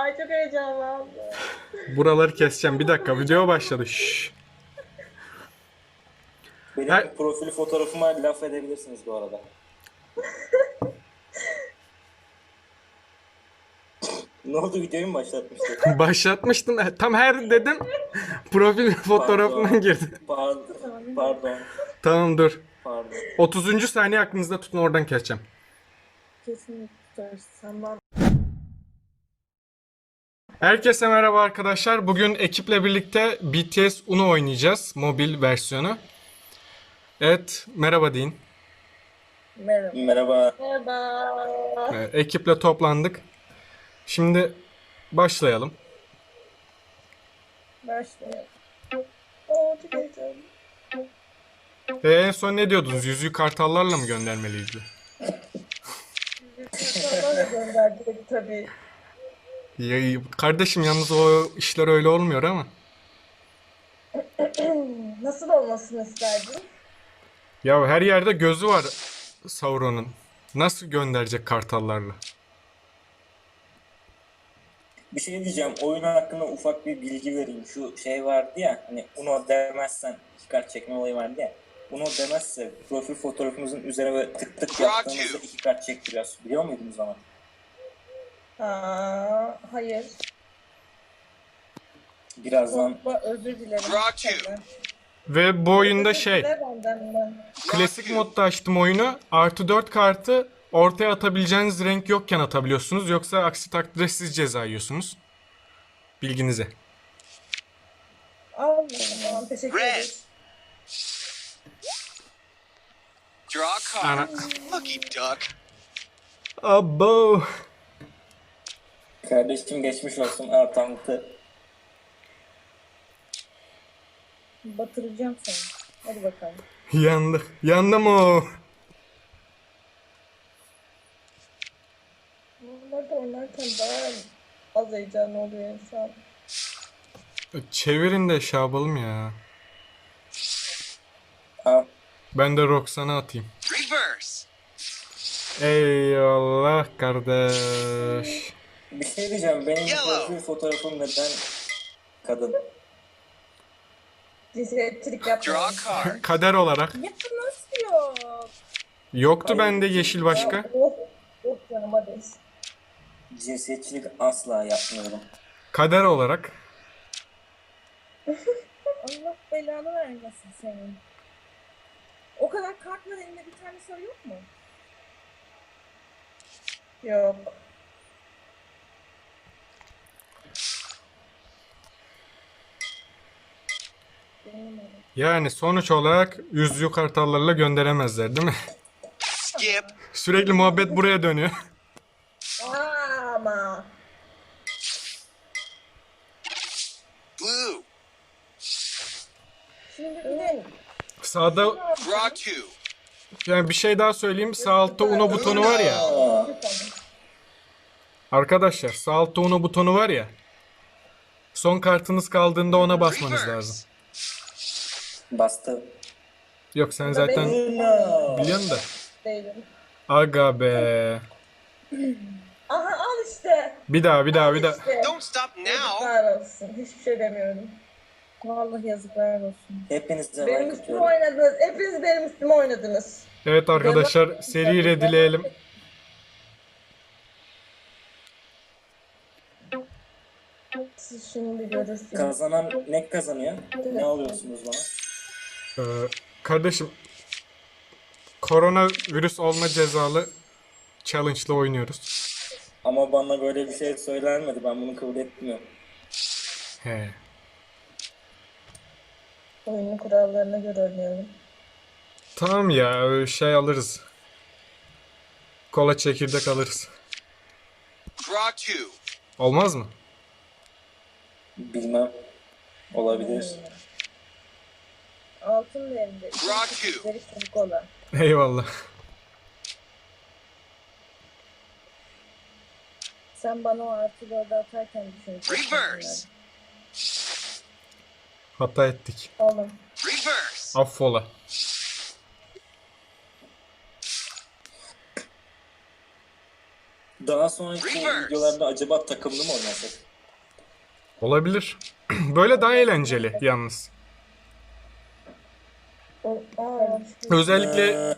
Ay çok heyecanlandım. Buraları keseceğim. Bir dakika video başladı. Şşş. Benim Her- profil fotoğrafıma laf edebilirsiniz bu arada. ne oldu videoyu mu başlatmıştık? Başlatmıştım. Tam her dedim. Profil fotoğrafından girdi. Pardon. Pardon. Tamam dur. Pardon. 30. saniye aklınızda tutun oradan keseceğim. Kesinlikle tutarız. Sen bana Herkese merhaba arkadaşlar. Bugün ekiple birlikte BTS Uno oynayacağız. Mobil versiyonu. Evet, merhaba deyin. merhaba. Merhaba. Merhaba. Evet, ekiple toplandık. Şimdi başlayalım. Başlayalım. Oo çok heyecanlı. E, en son ne diyordunuz? Yüzüğü kartallarla mı göndermeliydi? Sana da gönderecek tabii. Ya, kardeşim yalnız o işler öyle olmuyor ama. Nasıl olmasını isterdin? Ya her yerde gözü var Sauron'un. Nasıl gönderecek kartallarla? Bir şey diyeceğim. Oyun hakkında ufak bir bilgi vereyim. Şu şey vardı ya hani Uno demezsen iki kart çekme olayı vardı ya. Uno demezse profil fotoğrafımızın üzerine böyle tık tık yaptığımızda iki kart çektiriyoruz. Biliyor muydunuz ama? Aa, hayır. Birazdan Çok özür dilerim. Ve bu oyunda şey, dile benden ben. klasik modda açtım oyunu. Artı 4 kartı ortaya atabileceğiniz renk yokken atabiliyorsunuz. Yoksa aksi takdirde siz ceza yiyorsunuz. Bilginize. Al tamam, teşekkür Red. ederiz. Draw a card. Ana. Lucky duck. Abo. Kardeşim geçmiş olsun. Aa tanıtı. Batıracağım seni. Hadi bakalım. Yandık. Yandım o. Bunlar da oynarken daha az heyecanlı oluyor insan. Çevirin de şey yapalım ya. Aa, Ben de Roxan'a atayım. Reverse. Eyvallah kardeş. Bir şey diyeceğim. Benim Yellow. profil fotoğrafım neden kadın? Cinsiyetçilik Draw a yapmayın. card. Kader olarak. Ya nasıl yok? Yoktu bende yeşil başka. Oh, oh canım hadi. Cinsiyetçilik asla yapmıyorum. Kader olarak. Allah belanı vermesin senin. O kadar kart var elinde bir tane soru yok mu? Yok. Yani sonuç olarak yüzüğü kartallarla gönderemezler değil mi? Skip. Sürekli muhabbet buraya dönüyor. Ama. Blue. Şimdi bir de Sağda Draw two. yani bir şey daha söyleyeyim. Sağ altta Uno butonu var ya. Arkadaşlar sağ altta Uno butonu var ya. Son kartınız kaldığında ona basmanız lazım. Bastı. Yok sen zaten biliyorsun da. değilim. Aga be. Aha al işte. Bir daha bir daha bir daha. İşte. Don't stop now. Yazıklar olsun. Hiçbir şey demiyorum. Vallahi yazıklar olsun. Hepinize Benim üstüme oynadınız. Hepiniz benim üstüme oynadınız. Evet arkadaşlar seri redileyelim. Siz şimdi görürsünüz. Kazanan ne kazanıyor? Ne alıyorsunuz bana? Ee, kardeşim korona virüs olma cezalı challenge'la oynuyoruz. Ama bana böyle bir şey söylenmedi. Ben bunu kabul etmiyorum. He. Oyunun kurallarına göre oynayalım. Tamam ya şey alırız. Kola çekirdek alırız. Draw two. Olmaz mı? Bilmem. Olabilir. Altın two. Üstelik çabuk olan. Eyvallah. Sen bana o artı dördü atarken düşüneceksin. Reverse. Hata ettik. Oğlum. Reverse. Affola. daha sonraki Reverse. videolarda acaba takımlı mı oynasak? Olabilir. Böyle daha eğlenceli yalnız. Özellikle Ee,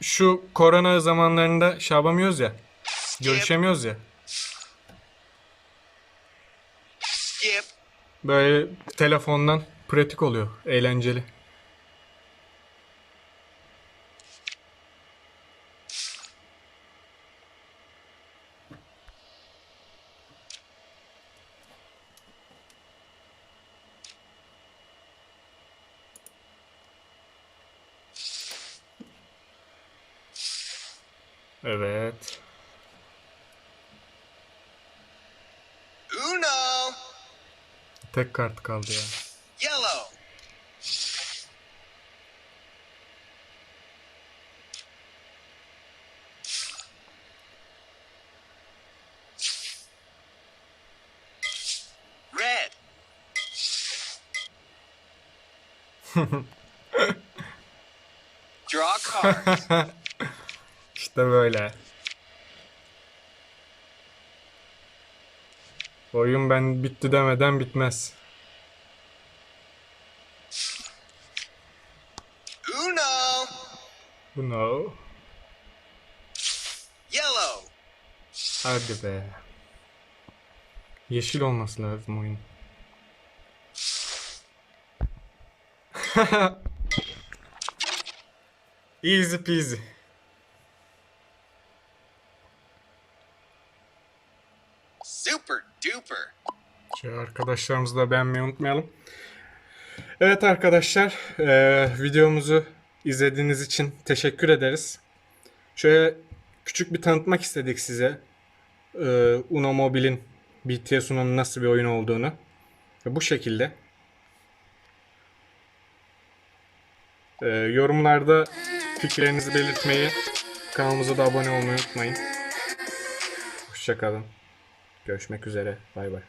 şu korona zamanlarında şey yapamıyoruz ya. Görüşemiyoruz ya. Böyle telefondan pratik oluyor. Eğlenceli. Evet. Uno. Tek kart kaldı ya. Yellow. Red. Draw card. İşte böyle. Oyun ben bitti demeden bitmez. Uno. Bu no. Yellow. Hadi be. Yeşil olması lazım oyun. Easy peasy. Şu arkadaşlarımızı da beğenmeyi unutmayalım. Evet arkadaşlar, eee, videomuzu izlediğiniz için teşekkür ederiz. Şöyle küçük bir tanıtmak istedik size. Eee Uno Mobile'in BTS Uno'nun nasıl bir oyun olduğunu. Ve bu şekilde. Eee, yorumlarda fikirlerinizi belirtmeyi, kanalımıza da abone olmayı unutmayın. Hoşçakalın. Görüşmek üzere. Bay bay.